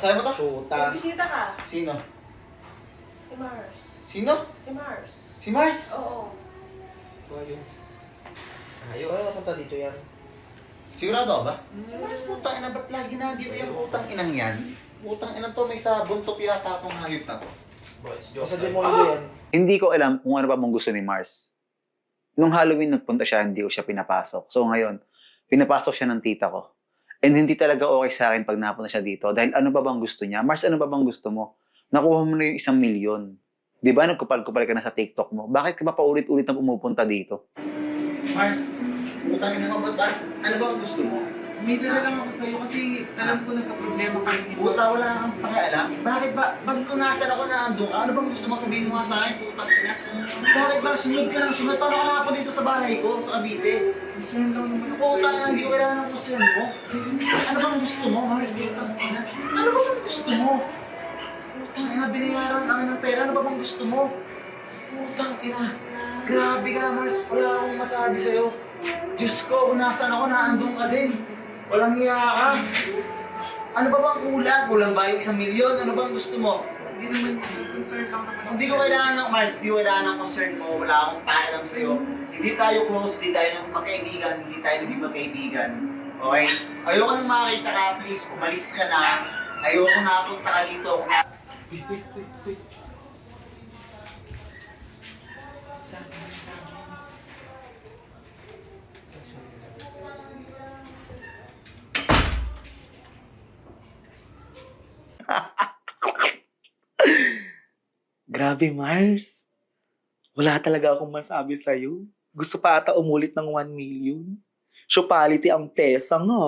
Sabi mo to? Shoota. Bisita ka. Sino? Si Mars. Sino? Si Mars. Si Mars? Oo. Ito yun. Ayos. Ayos. punta dito yan? Sigurado ka ba? Putang ina, ba't lagi nandito yung utang inang yan? Utang ina to, may sabon to, tinatapong hayop na to. Boys, O sa joke lang. demonyo yan. Hindi ko alam kung ano pa mong gusto ni Mars. Nung Halloween nagpunta siya, hindi ko siya pinapasok. So ngayon, pinapasok siya ng tita ko. And hindi talaga okay sa akin pag napunta siya dito. Dahil ano ba bang gusto niya? Mars, ano ba bang gusto mo? Nakuha mo na yung isang milyon. Di ba nagkupal-kupal ka na sa TikTok mo? Bakit ka pa paulit-ulit na pumupunta dito? Mars, utang ina mo, ba? Ano ba ang gusto mo? May dala lang ako sa'yo kasi alam ko nagka-problema ka rin. Puta, wala kang pakialam. Bakit ba? Pag tunasan ako na ando ka, ano bang gusto mo sabihin mo nga sa akin, putang ina? Bakit ba? Sunod ka lang, sunod. Paano ka nakapunta dito sa bahay ko, sa Cavite? Concern lang naman ako Puta, sa'yo. hindi ko kailangan ng concern mo. Ano bang gusto mo, Mars? Putang ina. Ano ba bang gusto mo? Putang ina, binayaran ka na ng pera. Ano ba bang gusto mo? Putang ina. Grabe ka, Mars. Wala akong masabi sa'yo. Diyos ko, kung nasan ako, naandun ka din. Walang iya ka. Ano ba bang kulang? Kulang ba yung isang milyon? Ano bang gusto mo? Hindi naman concern lang. Hindi ko kailangan ng Mars, hindi kailangan ng concern mo, wala akong pakialam sa'yo. Hindi tayo close, hindi tayo magkaibigan, hindi tayo naging magkaibigan. Okay? Ayoko nang makakita ka, please, umalis ka na. Ayoko na punta ka dito. Kung na- Uy, uy, Grabe, Mars. Wala talaga akong masabi sa'yo. Gusto pa ata umulit ng 1 million. Shopality ang pesa nga.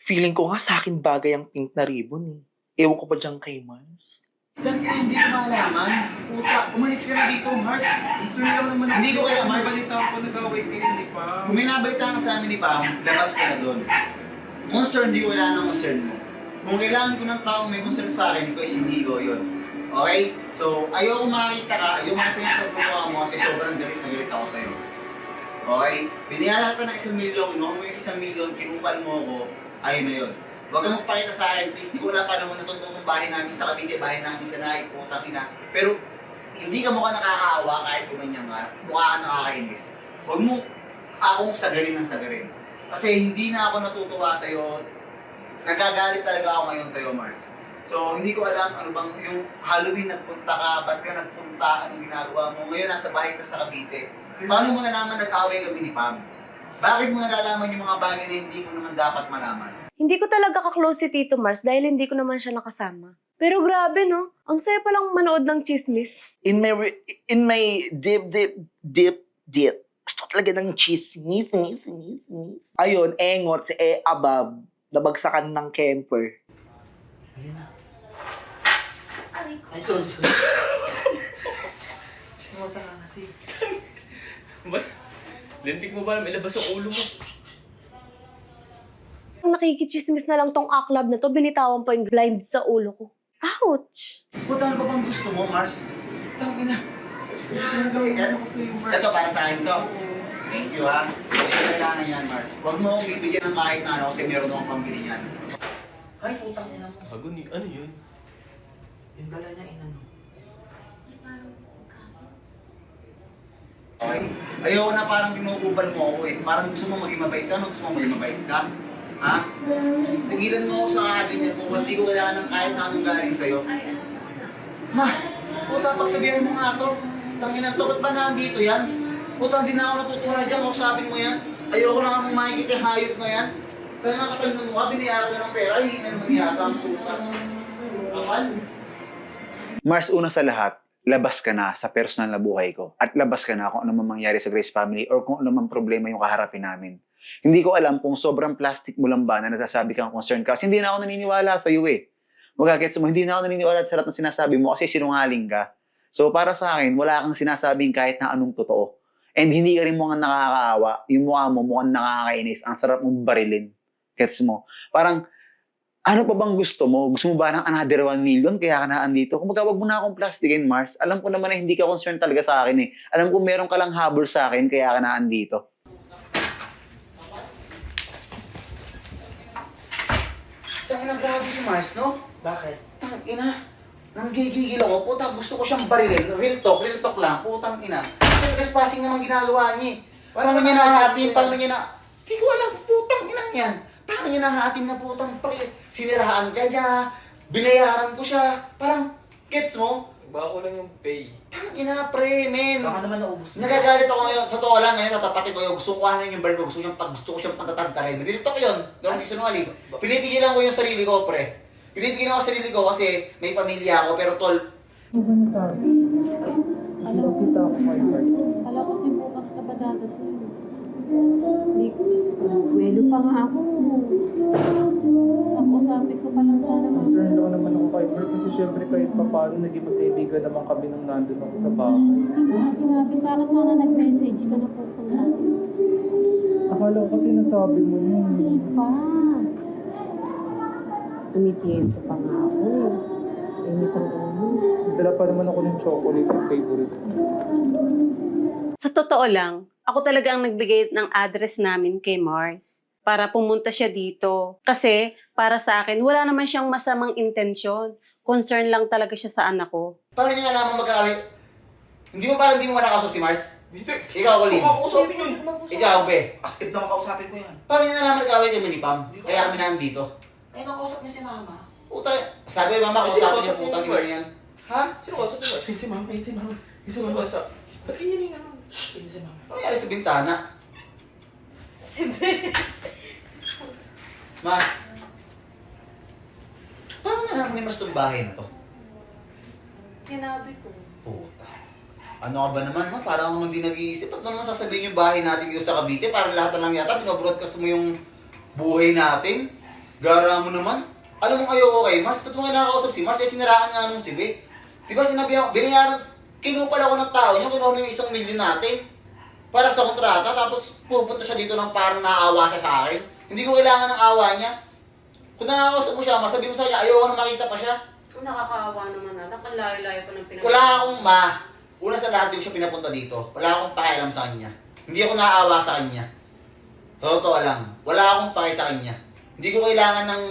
Feeling ko nga sa akin bagay ang pink na ribbon eh. Ewan ko pa dyan kay Mars. Dan, eh, hindi ko malaman. Puta, umalis ka na dito, Mars. Concern lang naman. Hindi ko kaya, Mars. Balita ko nag-away kayo, hindi pa. Kung may nabalita ka sa amin ni Pam, labas ka na doon. Concern, di ko kailangan ng concern mo. Kung kailangan ko ng taong may concern sa akin, ko is hindi ko yun. Okay? So, ayoko makita ka, ayoko makita yung pagmumukha mo kasi sobrang galit na galit ako sa'yo. Okay? Binihala kita ng isang milyon, mo yung isang milyon, kinupal mo ako, ayun na yun. Huwag kang magpakita sa akin, please. Di ko wala pa naman natutong bahay namin sa Cavite, bahay namin sa Naik, putang ina. Pero, hindi ka mukha nakakaawa kahit gumanyan ka. Mukha ka nakakainis. Huwag mo akong sagarin ng sagarin. Kasi hindi na ako natutuwa sa'yo. Nagagalit talaga ako ngayon sa'yo, Mars. So, hindi ko alam ano bang yung Halloween nagpunta ka, ba't ka nagpunta, anong ginagawa mo. Ngayon, nasa bahay ka sa Cavite. Paano mo nalaman nag-away kami ni Pam? Bakit mo nalalaman yung mga bagay na hindi mo naman dapat malaman? Hindi ko talaga ka-close si Tito Mars dahil hindi ko naman siya nakasama. Pero grabe no, ang saya palang manood ng chismis. In my, re- in my deep, deep, deep, deep, gusto ko talaga ng chismis, nis, nis, nis. Ayun, engot, si E. Abab, nabagsakan ng camper. Ay, sorry, sorry. Chismosa ka kasi. Ba? Lintik mo ba? May labas yung ulo mo. Ang nakikichismis na lang tong aklab na to, binitawan pa yung blind sa ulo ko. Ouch! Puta, ano ba bang gusto mo, Mars? Tangina. Concern lang naman ako sa'yo, Mark. Ito para sa akin to. Thank you ha. Hindi ko kailangan yan, Mars. Huwag mo akong bibigyan ng kahit na ano kasi meron akong pambili niyan. Ay, putang ina mo. Bago ni, ano yun? Yung dala niya inano. Okay. Ayoko na parang binukubal mo ako eh. Parang gusto mo maging mabait ka, no? Gusto mo maging mabait ka? Ha? Tigilan mo ako sa kaganyan mo. Hindi ko kailangan ng kahit na anong galing sa'yo. Ma, puta, pagsabihan mo nga to. Tangina to, ba't ba nandito yan? Puta, hindi na ako natutuwa dyan. Kausapin mo yan. Ayoko na kang makikita yung hayop na yan. Kaya nakapal na mukha, binayaran ka ng pera, hindi na naman yata ang puta. Kapal. Mars, una sa lahat, labas ka na sa personal na buhay ko. At labas ka na kung ano man mangyari sa Grace Family or kung ano man problema yung kaharapin namin. Hindi ko alam kung sobrang plastic mo lang ba na nagsasabi kang concern ka. Kasi hindi na ako naniniwala sa iyo eh. Magagets mo, hindi na ako naniniwala sa lahat ng sinasabi mo kasi sinungaling ka. So para sa akin, wala kang sinasabing kahit na anong totoo. And hindi ka rin mukhang nakakaawa. Yung mukha mo mukhang nakakainis. Ang sarap mong barilin. Gets mo? Parang, ano pa bang gusto mo? Gusto mo ba ng another 1 million kaya ka na andito? Kung magawag mo na akong plastikin, Mars, alam ko naman na hindi ka concerned talaga sa akin eh. Alam ko meron ka lang habol sa akin kaya ka na andito. Tangina ina, grabe si Mars, no? Bakit? Tang ina. Nanggigigil ako. Puta, gusto ko siyang barilin. Real talk, real talk lang. Putang ina. Kasi trespassing naman ginagawa niya eh. Paano niya nahahatim? Paano niya na... Hindi ko alam. Putang ina yan. Paano niya nahahatim na putang pre? Siniraan ka niya. Binayaran ko siya. Parang, gets mo? Baka ko lang yung pay. Tang ina pre, men. Baka naman naubos mo. Nagagalit ako ngayon. Sa totoo lang ngayon, tatapatin ko yung gusto ko kuhanin yung baril ko. Gusto ko yung pag gusto ko siyang pagtatagtarin. Real talk yun. Doon si sinungaling. Pinipigilan ko yung sarili ko, pre. Pinipigilan ko yung sarili ko kasi may pamilya ako. Pero tol, Kala ko si bukas ka pa dadating. Hindi ko. Welo pa nga ako. Ako sabi ko pa lang sana mas Concerned ako naman ako kay Bert kasi syempre kahit pa paano naging magkaibigan naman kami nung nandun ako sa bahay. Hindi mo kasi sinabi sa akin sana nag-message ka na pupunta. Akala ko kasi nasabi mo yun. Hindi pa. Tumitiento pa nga ako eh. Init ang ulo. Dala pa naman ako ng chocolate yung favorite ko. Sa totoo lang, ako talaga ang nagbigay ng address namin kay Mars para pumunta siya dito. Kasi para sa akin, wala naman siyang masamang intensyon. Concern lang talaga siya sa anak ko. paano niya nalaman magkakawin? Hindi mo parang hindi mo manakausap si Mars? Hindi. Ikaw, Colin. Kung kausapin yun. Ikaw, Be. Astig na makausapin ko yan. Paano niya nalaman magkakawin kami ni Pam? Kaya kami nandito. Ay, nakausap niya si mama. Puta, sabi mo, mama, Ay, sino kausapin niya kausap niya putang ina Mars? yan. Ha? Sino ka sa tuwas? Ayun si mama, ayun si mama. Ayun si Sino mama. Ba't ganyan yung ano? Shh, ayun si mama. Ano nangyari sa bintana? Si Ben. Ma, paano nalaman ni Mars itong bahay na to? Sinabi ko. Puta. Ano ka ba naman, ma? Parang ako hindi nag-iisip. Ba't naman sasabihin yung bahay natin dito sa Cavite? Parang lahat na lang yata, binobroadcast mo yung buhay natin. Gara mo naman. Alam mo ayoko kay Mars, ba't mo kailangan kausap si Mars? Eh, siniraan nga nung si Be. Di ba sinabi ako, binayaran, kinupal ako ng tao niyo, kinuha yung isang milyon natin. Para sa kontrata, tapos pupunta siya dito ng parang naawa siya sa akin. Hindi ko kailangan ng awa niya. Kung nakakausap mo siya, Mars, sabi mo sa kanya, ayoko na makita pa siya. Nakakaawa naman anak. Ang layo-layo pa ng pinag- Wala akong ma. Una sa lahat, di ko siya pinapunta dito. Wala akong pakialam sa kanya. Hindi ako naaawa sa kanya. Totoo lang. Wala akong paki sa kanya. Hindi ko kailangan ng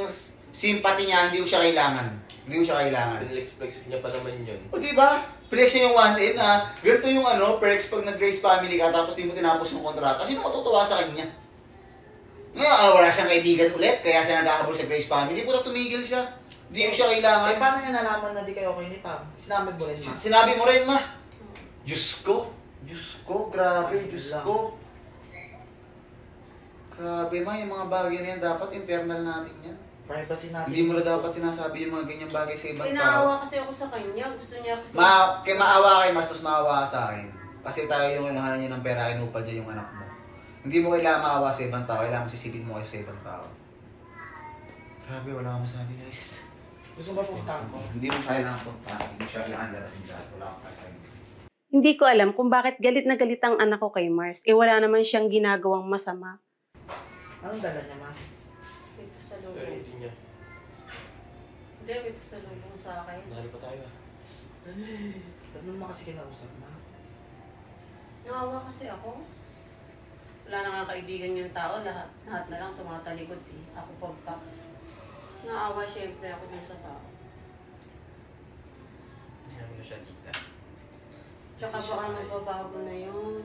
sympathy niya, hindi ko siya kailangan. Hindi ko siya kailangan. Pinlex-flex niya pa naman yun. O di ba? Flex niya yung one in na ganito yung ano, perks pag nag-Grace family ka tapos di mo tinapos yung kontrata. Sino matutuwa sa kanya? Ngayon, ah, wala siyang kaibigan ulit, kaya siya nagkakabol sa Grace family. Puta, tumigil siya. Hindi ko siya kailangan. Ay, paano niya nalaman na di kayo okay ni Pam? Sinabi mo rin, ma. Sinabi mo rin, ma. Diyos ko. Diyos ko, grabe, Diyos ko. Grabe, ma, yung mga bagay na yan, dapat internal natin yan. Privacy natin. Hindi mo na dapat sinasabi yung mga ganyang bagay sa ibang tao. Pinaawa kasi ako sa kanya. Gusto niya kasi... Ma, kay maawa kay mas mas maawa sa akin. Kasi tayo yung inahanan niya ng pera, kinupal niya yung anak mo. Hindi mo kailangan maawa sa ibang tao, kailangan sisipin mo kayo sa ibang tao. Grabe, wala akong masabi guys. Gusto ba puntahan ko? Hindi mo siya kailangan punta, hindi mo siya kailangan lalasin dyan. Wala akong masabi. Hindi ko alam kung bakit galit na galit ang anak ko kay Mars. Eh wala naman siyang ginagawang masama. Anong dala niya, ma? Pasalubong. rating niya. Hindi, may pasalubong sa akin. Dahil pa tayo ah. Ba't mo naman kasi kinausap, ma? Nawawa kasi ako. Wala na nga kaibigan yung tao, lahat, lahat na lang tumatalikod eh. Ako pa pa. Naawa syempre ako dun sa tao. Hindi mo siya tita. Tsaka baka magbabago na yun.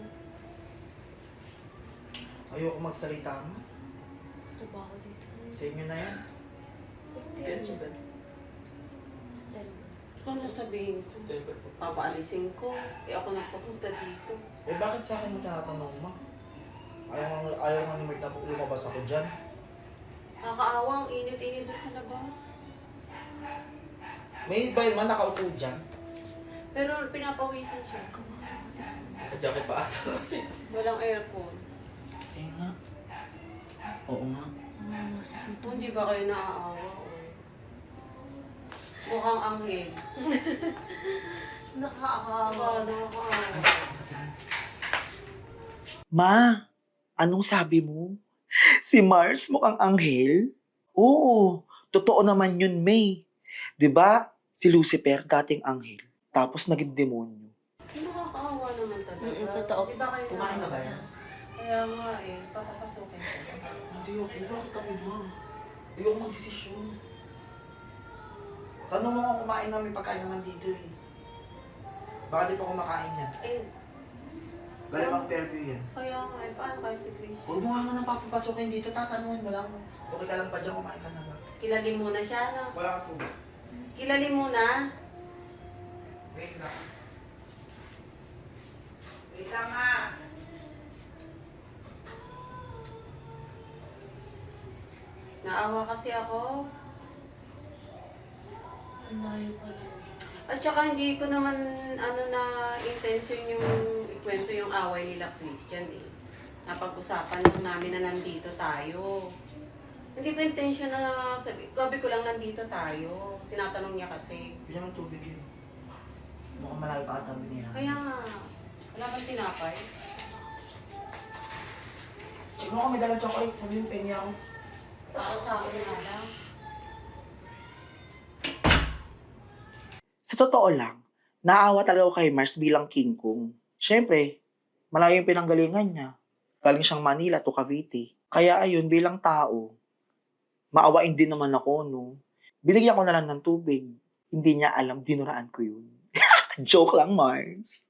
Ayoko magsalita, ma. Ba ako dito? Sa inyo na yan. Kung nasabihin ko, September po. papaalisin ko. Eh ako nagpapunta dito. Eh, bakit sa akin mo tinatanong, ma? Ayaw nga, ayaw nga ni Mert na lumabas ako dyan. Nakakaawa, ang init-init doon sa labas. May ba man nakaupo dyan? Pero pinapawisan siya. Naka-jacket pa ata kasi. Walang aircon. Eh nga. Oo nga. Kung di ba kayo naaawa? o? Mukhang anghel. Nakakaawa. Nakakaawa. Ma, anong sabi mo? Si Mars mukhang anghel? Oo, totoo naman yun, May. 'Di ba? Si Lucifer dating anghel, tapos naging demonyo. Nakakaawa naman talaga. Mm-mm, totoo. Di ba kayo Kumain ka ba yan? Kaya nga eh, papapasukin ko. Hindi ako. Bakit ako, ma? Ayoko mag-desisyon. Tanong mo kung kumain namin pagkain naman dito eh. Baka di pa kumakain yan. Eh, Galing ang Fairview yan. kaya nga, eh, paano kayo si Christian? Huwag mo nga mo nang papapasukin dito, tatanungin mo lang. Okay ka lang ba dyan, kumain ka na ba? Kilali muna siya, no? Wala ka po. Kilali muna. Wait lang. Wait lang nga. Naawa kasi ako. Ang layo pa naman. At saka hindi ko naman ano na intention yung ikwento yung away nila Christian eh. Napag-usapan lang namin na nandito tayo. Hindi ko intention na sabi, gabi ko lang nandito tayo. Tinatanong niya kasi. Bigyan mo tubig yun. Mukhang malayo pa ata niya. Kaya nga, wala bang tinapay? Ko may dalang chocolate? Sabi yung penny ako. Sa totoo lang, naawa talaga ako kay Mars bilang King Kong. Siyempre, malayo yung pinanggalingan niya. Galing siyang Manila to Cavite. Kaya ayun, bilang tao, maawain din naman ako, no? Binigyan ko na lang ng tubig. Hindi niya alam, dinuraan ko yun. Joke lang, Mars.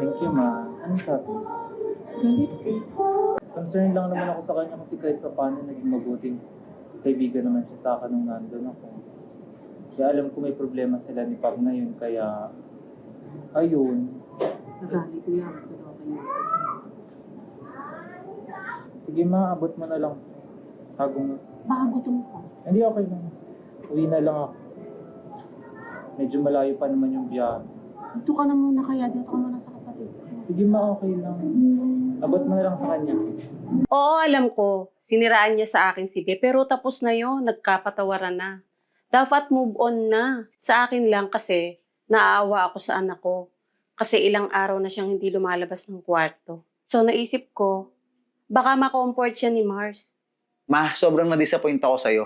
Thank you, ma. Ano sabi? Galit eh. Concerned lang naman ako sa kanya kasi kahit pa paano naging mabuting kaibigan naman siya sa akin nung nandun ako. Kaya alam ko may problema sila ni Pam ngayon, kaya ayun. Nagalit ko yan. Pero okay na. Sige ma, abot mo na lang. Hagong, Baka gutom ka. hindi okay lang. Uwi na lang ako. Medyo malayo pa naman yung biyahe. Dito ka na muna kaya. Dito ka muna sa kapatid. Sige ma, okay lang. Abot mo na lang sa kanya. Oo, alam ko. Siniraan niya sa akin si Be. Pero tapos na yon Nagkapatawaran na. Dapat move on na. Sa akin lang kasi naaawa ako sa anak ko. Kasi ilang araw na siyang hindi lumalabas ng kwarto. So naisip ko, baka makomfort siya ni Mars. Ma, sobrang na-disappoint ako sa'yo.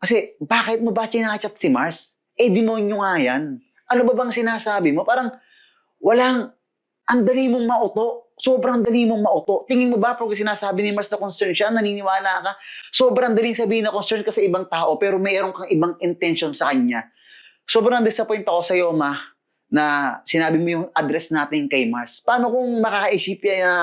Kasi, bakit mo ba chinachat si Mars? Eh, demonyo nga yan. Ano ba bang sinasabi mo? Parang, walang, ang dali mong mauto. Sobrang dali mong mauto. Tingin mo ba, pag sinasabi ni Mars na concern siya, naniniwala ka, sobrang daling sabihin na concern ka sa ibang tao, pero mayroon kang ibang intention sa kanya. Sobrang disappoint ako sa'yo, ma, na sinabi mo yung address natin kay Mars. Paano kung makakaisip yan na,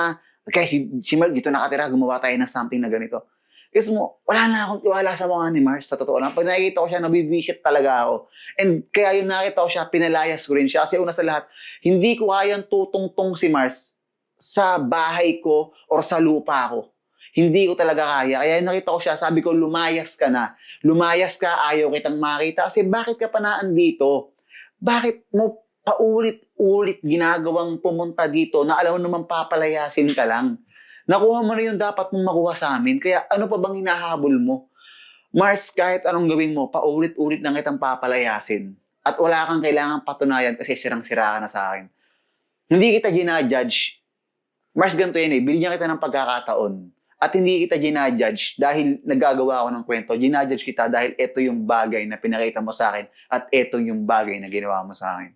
kaya si, si Mark dito nakatira, gumawa tayo ng something na ganito. Kasi mo, wala na akong tiwala sa mga ni Mars, sa totoo lang. Pag nakikita ko siya, nabibisit talaga ako. And kaya yung nakita ko siya, pinalayas ko rin siya. Kasi una sa lahat, hindi ko kayang tutungtong si Mars sa bahay ko or sa lupa ko. Hindi ko talaga kaya. Kaya nakita ko siya, sabi ko, lumayas ka na. Lumayas ka, ayaw kitang makita. Kasi bakit ka pa naandito? Bakit mo paulit-ulit ginagawang pumunta dito na alam mo naman papalayasin ka lang? Nakuha mo na yung dapat mong makuha sa amin. Kaya ano pa bang hinahabol mo? Mars, kahit anong gawin mo, paulit-ulit na kitang papalayasin. At wala kang kailangang patunayan kasi sirang-sira ka na sa akin. Hindi kita ginajudge. Mars, ganito yan eh. Binigyan kita ng pagkakataon. At hindi kita ginajudge dahil nagagawa ako ng kwento. Ginajudge kita dahil ito yung bagay na pinakita mo sa akin at ito yung bagay na ginawa mo sa akin.